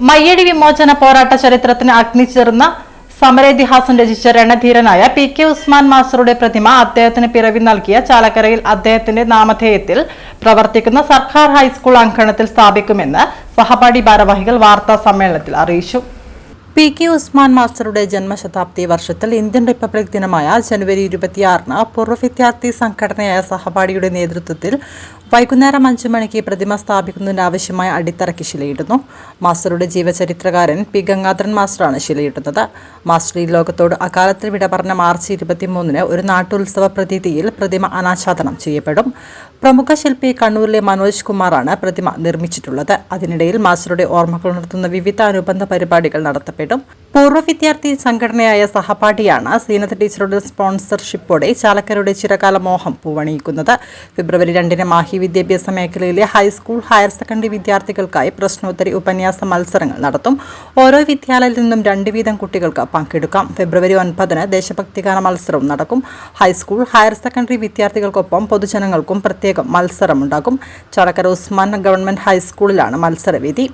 മയ്യടി വിമോചന പോരാട്ട ചരിത്രത്തിന് അഗ്നിചേർന്ന സമരേതിഹാസം രചിച്ച രണധീരനായ പി കെ ഉസ്മാൻ മാസ്റ്ററുടെ പ്രതിമ അദ്ദേഹത്തിന് പിറവി നൽകിയ ചാലക്കരയിൽ അദ്ദേഹത്തിന്റെ നാമധേയത്തിൽ പ്രവർത്തിക്കുന്ന സർക്കാർ ഹൈസ്കൂൾ അങ്കണത്തിൽ സ്ഥാപിക്കുമെന്ന് സഹപാഠി ഭാരവാഹികൾ വാർത്താ സമ്മേളനത്തിൽ അറിയിച്ചു. പി കെ ഉസ്മാൻ മാസ്റ്ററുടെ ജന്മശതാബ്ദി വർഷത്തിൽ ഇന്ത്യൻ റിപ്പബ്ലിക് ദിനമായ ജനുവരി ഇരുപത്തിയാറിന് പൂർവ വിദ്യാർത്ഥി സംഘടനയായ സഹപാഠിയുടെ നേതൃത്വത്തിൽ വൈകുന്നേരം അഞ്ചു മണിക്ക് പ്രതിമ സ്ഥാപിക്കുന്നതിനാവശ്യമായ അടിത്തറയ്ക്ക് ശിലയിടുന്നു. മാസ്റ്ററുടെ ജീവചരിത്രകാരൻ പി ഗംഗാധരൻ മാസ്റ്ററാണ് ശിലയിടുന്നത്. മാസ്റ്റർ ഈ ലോകത്തോട് അകാലത്തിൽ വിട പറഞ്ഞ മാർച്ച് ഇരുപത്തിമൂന്നിന് ഒരു നാട്ടുത്സവ പ്രതീതിയിൽ പ്രതിമ അനാച്ഛാദനം ചെയ്യപ്പെടും. പ്രമുഖ ശില്പി കണ്ണൂരിലെ മനോജ് കുമാറാണ് പ്രതിമ നിർമ്മിച്ചിട്ടുള്ളത്. അതിനിടയിൽ മാസ്റ്ററുടെ ഓർമ്മകൾ ഉണർത്തുന്ന വിവിധ അനുബന്ധ പരിപാടികൾ നടത്തപ്പെടും പൂർവ വിദ്യാർത്ഥി സംഘടനയായ സഹപാഠിയാണ് സീനത്ത് ടീച്ചറുടെ സ്പോൺസർഷിപ്പോടെ ചാലക്കരയുടെ ചിരകാല മോഹം പൂവണിയിക്കുന്നത്. ഫെബ്രുവരി രണ്ടിന് മാഹി വിദ്യാഭ്യാസ മേഖലയിലെ ഹൈസ്കൂൾ ഹയർ സെക്കൻഡറി വിദ്യാർത്ഥികൾക്കായി പ്രശ്നോത്തരി ഉപന്യാസ മത്സരങ്ങൾ നടത്തും. ഓരോ വിദ്യാലയത്തിൽ നിന്നും രണ്ട് വീതം കുട്ടികൾക്ക് പങ്കെടുക്കാം. ഫെബ്രുവരി ഒൻപതിന് ദേശഭക്തിഗാന മത്സരവും നടക്കും. ഹൈസ്കൂൾ ഹയർ സെക്കൻഡറി വിദ്യാർത്ഥികൾക്കൊപ്പം പൊതുജനങ്ങൾക്കും പ്രത്യേകം മത്സരമുണ്ടാകും. ചാലക്കര ഉസ്മാൻ ഗവൺമെന്റ് ഹൈസ്കൂളിലാണ് മത്സരവേദി.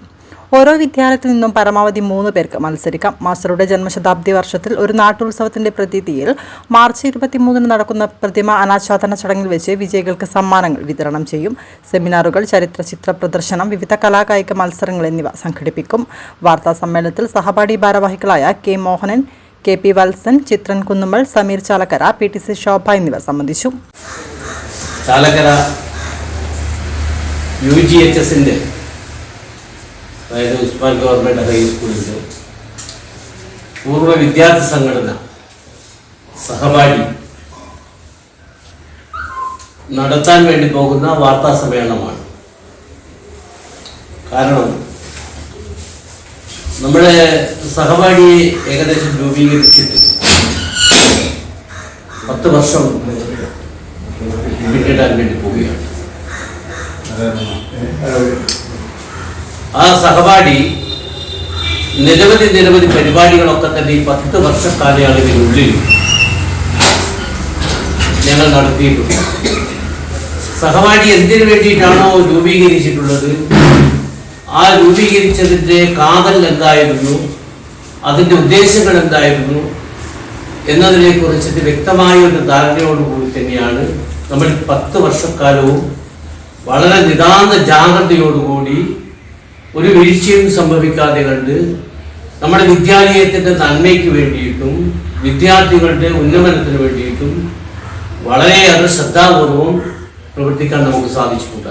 ഓരോ വിദ്യാലയത്തിൽ നിന്നും പരമാവധി മൂന്ന് പേർക്ക് മത്സരിക്കാം. മാസ്റ്ററുടെ ജന്മശതാബ്ദി വർഷത്തിൽ ഒരു നാട്ടുത്സവത്തിന്റെ പ്രതീതിയിൽ മാർച്ച് ഇരുപത്തിമൂന്നിന് നടക്കുന്ന പ്രതിമ അനാച്ഛാദന ചടങ്ങിൽ വെച്ച് വിജയികൾക്ക് സമ്മാനങ്ങൾ വിതരണം ചെയ്യും. സെമിനാറുകൾ ചരിത്ര ചിത്ര പ്രദർശനം വിവിധ കലാകായിക മത്സരങ്ങൾ എന്നിവ സംഘടിപ്പിക്കും. വാർത്താ സമ്മേളനത്തിൽ സഹപാഠി ഭാരവാഹികളായ K Mohanan K P Valsan Chithran Kunnummal Sameer Chalakkara P T C Shobha എന്നിവർ സംബന്ധിച്ചു. ചാലക്കര യു ജി എച്ച് എസിന്റെ അതായത് ഉസ്മാൻ ഗവൺമെന്റ് ഹൈസ്കൂളിന്റെ പൂർവ വിദ്യാർത്ഥി സംഘടന സഹപാഠി നടത്താൻ വേണ്ടി പോകുന്ന വാർത്താ സമ്മേളനമാണ്. കാരണം നമ്മുടെ സഹപാഠി ഏകദേശം രൂപീകരിച്ചിട്ട് പത്ത് വർഷം പിന്നിടാൻ വേണ്ടി പോവുകയാണ്. ആ സഹപാഠി നിരവധി നിരവധി പരിപാടികളൊക്കെ തന്നെ ഈ പത്ത് വർഷ കാലയളവിനുള്ളിൽ ഞങ്ങൾ നടത്തിയിട്ടുണ്ട്. സഹപാഠി എന്തിനു വേണ്ടിയിട്ടാണോ രൂപീകരിച്ചിട്ടുള്ളത്? ആ രൂപീകരിച്ചതിന്റെ കാതൽ എന്തായിരുന്നു? അതിന്റെ ഉദ്ദേശങ്ങൾ എന്തായിരുന്നു? എന്നതിനെ കുറിച്ചിട്ട് വ്യക്തമായ ഒരു ധാരണയോടുകൂടി തന്നെയാണ് നമ്മൾ പത്ത് വർഷക്കാലവും വളരെ നിതാന്ത ജാഗ്രതയോടുകൂടി ഒരു വീഴ്ചയും സംഭവിക്കാതെ കണ്ട് നമ്മുടെ വിദ്യാലയത്തിന്റെ നന്മയ്ക്ക് വേണ്ടിയിട്ടും വിദ്യാർത്ഥികളുടെ ഉന്നമനത്തിന് വേണ്ടിയിട്ടും വളരെയേറെ ശ്രദ്ധാപൂർവം പ്രവർത്തിക്കാൻ നമുക്ക് സാധിച്ചിട്ടുണ്ട്.